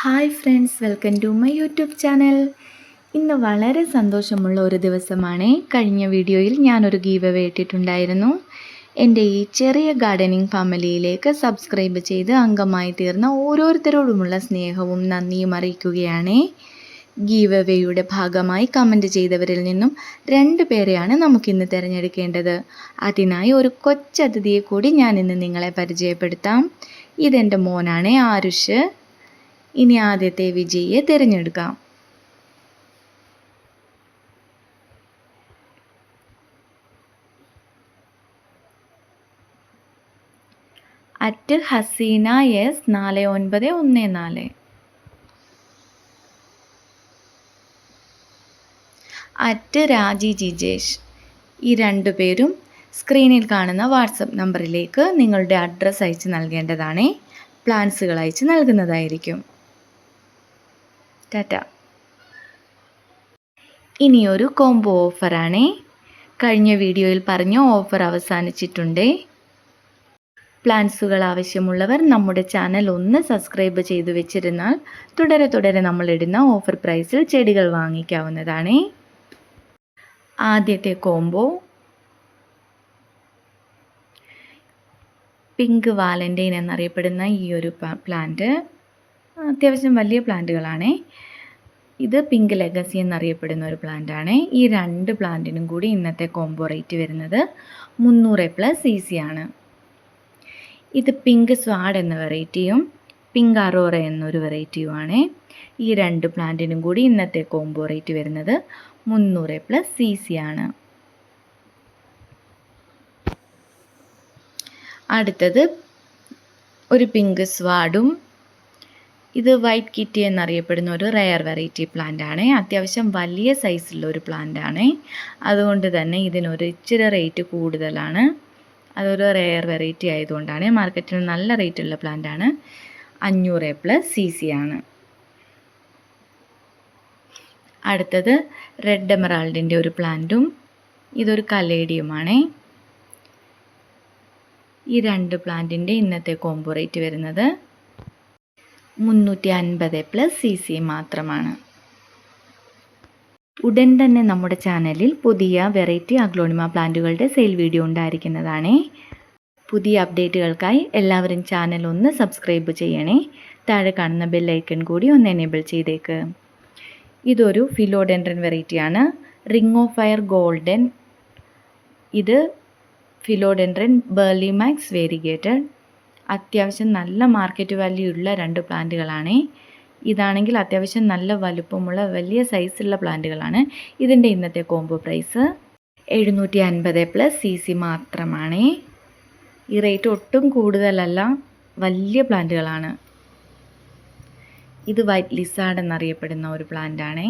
Hi friends welcome to my YouTube channel ഇന്ന് വളരെ സന്തോഷമുള്ള ഒരു ദിവസമാണ്. കഴിഞ്ഞ വീഡിയോയിൽ ഞാനൊരു ഗീവ് അവേ ഇട്ടിട്ടുണ്ടായിരുന്നു. എന്റെ ഈ ചെറിയ ഗാർഡനിങ് ഫാമിലിയിലേക്ക് സബ്സ്ക്രൈബ് ചെയ്ത് അംഗമായി തീർന്ന ഓരോരുത്തരോടുമുള്ള സ്നേഹവും നന്ദിയും അറിയിക്കുകയാണ്. ഗീവ് അവേയുടെ ഭാഗമായി കമന്റ് ചെയ്തവരിൽ നിന്നും രണ്ട് പേരെയാണ് നമുക്കിന്ന് തിരഞ്ഞെടുക്കേണ്ടത്. അതിനായി ഒരു കൊച്ചതിഥിയെ കൂടി ഞാൻ ഇന്ന് നിങ്ങളെ പരിചയപ്പെടുത്താം. ഇതെന്റെ മോനാണ് ആരുഷ്. ഇനി ആദ്യത്തെ വിജയിയെ തിരഞ്ഞെടുക്കാം. അറ്റ് ഹസീന എസ് നാല് ഒൻപത് ഒന്ന് നാല്. അറ്റ് രാജി ജിജേഷ് ഈ രണ്ടു പേരും സ്ക്രീനിൽ കാണുന്ന വാട്സപ്പ് നമ്പറിലേക്ക് നിങ്ങളുടെ അഡ്രസ്സ് അയച്ച് നൽകേണ്ടതാണ്. പ്ലാൻസുകൾ അയച്ച് നൽകുന്നതായിരിക്കും. ടാറ്റ. ഇനിയൊരു കോംബോ ഓഫറാണ്. കഴിഞ്ഞ വീഡിയോയിൽ പറഞ്ഞ ഓഫർ അവസാനിച്ചിട്ടുണ്ട്. പ്ലാൻസുകൾ ആവശ്യമുള്ളവർ നമ്മുടെ ചാനൽ ഒന്ന് സബ്സ്ക്രൈബ് ചെയ്തു വെച്ചിരുന്നാൽ തുടരെ തുടരെ നമ്മളിടുന്ന ഓഫർ പ്രൈസിൽ ചെടികൾ വാങ്ങിക്കാവുന്നതാണ്. ആദ്യത്തെ കോംബോ. പിങ്ക് വാലന്റൈൻ എന്നറിയപ്പെടുന്ന ഈ ഒരു പ്ലാന്റ്. അത്യാവശ്യം വലിയ പ്ലാന്റുകളാണേ. ഇത് പിങ്ക് ലെഗസി എന്നറിയപ്പെടുന്ന ഒരു പ്ലാന്റാണ്. ഈ രണ്ട് പ്ലാന്റിനും കൂടി ഇന്നത്തെ കോംബോ റേറ്റ് വരുന്നത് മുന്നൂറ് പ്ലസ് സി സി ആണ്. ഇത് പിങ്ക് സ്വാഡ് എന്ന വെറൈറ്റിയും പിങ്ക് അറോറ എന്നൊരു വെറൈറ്റിയുമാണ്. ഈ രണ്ട് പ്ലാന്റിനും കൂടി ഇന്നത്തെ കോംബോ റേറ്റ് വരുന്നത് മുന്നൂറ് പ്ലസ് സി സി ആണ്. അടുത്തത് ഒരു പിങ്ക് സ്വാഡും ഇത് വൈറ്റ് കിറ്റി എന്നറിയപ്പെടുന്ന ഒരു റെയർ വെറൈറ്റി പ്ലാന്റ് ആണ്. അത്യാവശ്യം വലിയ സൈസുള്ള ഒരു പ്ലാന്റ് ആണ്. അതുകൊണ്ട് തന്നെ ഇതിനൊരു ഇച്ചിരി റേറ്റ് കൂടുതലാണ്. അതൊരു റെയർ വെറൈറ്റി ആയതുകൊണ്ടാണ് മാർക്കറ്റിൽ നല്ല റേറ്റ് ഉള്ള പ്ലാന്റ് ആണ്. അഞ്ഞൂറ് എ പ്ലസ് സി സി ആണ്. അടുത്തത് റെഡ് എമറാൾഡിന്റെ ഒരു പ്ലാന്റും ഇതൊരു കലേഡിയുമാണ് ഈ രണ്ട് പ്ലാന്റിന്റെ ഇന്നത്തെ കോംബോ റേറ്റ് വരുന്നത് മുന്നൂറ്റി അൻപത് പ്ലസ് സി സി മാത്രമാണ്. ഉടൻ തന്നെ നമ്മുടെ ചാനലിൽ പുതിയ വെറൈറ്റി അഗ്ലോണിമ പ്ലാന്റുകളുടെ സെയിൽ വീഡിയോ ഉണ്ടായിരിക്കുന്നതാണേ. പുതിയ അപ്ഡേറ്റുകൾക്കായി എല്ലാവരും ചാനൽ ഒന്ന് സബ്സ്ക്രൈബ് ചെയ്യണേ. താഴെ കാണുന്ന ബെല്ലൈക്കൺ കൂടി ഒന്ന് എനേബിൾ ചെയ്തേക്ക്. ഇതൊരു ഫിലോഡെൻഡ്രൻ വെറൈറ്റിയാണ് റിംഗ് ഓഫ് ഫയർ ഗോൾഡൻ ഇത് ഫിലോഡെൻഡ്രൻ ബേർലി മാക്സ് വേരിഗേറ്റഡ് അത്യാവശ്യം നല്ല മാർക്കറ്റ് വാല്യൂ ഉള്ള രണ്ട് പ്ലാന്റുകളാണ്. ഇതാണെങ്കിൽ അത്യാവശ്യം നല്ല വലുപ്പമുള്ള വലിയ സൈസുള്ള പ്ലാന്റുകളാണ്. ഇതിന്റെ ഇന്നത്തെ കോംബോ പ്രൈസ് എഴുന്നൂറ്റി അൻപത് പ്ലസ് സി സി മാത്രമാണ്. ഈ റേറ്റ് ഒട്ടും കൂടുതലല്ല വലിയ പ്ലാന്റുകളാണ്. ഇത് വൈറ്റ് ലിസാർഡ് എന്നറിയപ്പെടുന്ന ഒരു പ്ലാന്റാണ്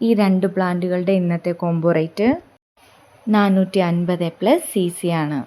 ഈ രണ്ട് പ്ലാന്റുകളുടെ ഇന്നത്തെ കോംബോ റേറ്റ് നാനൂറ്റി അൻപത് പ്ലസ് സി സി ആണ്.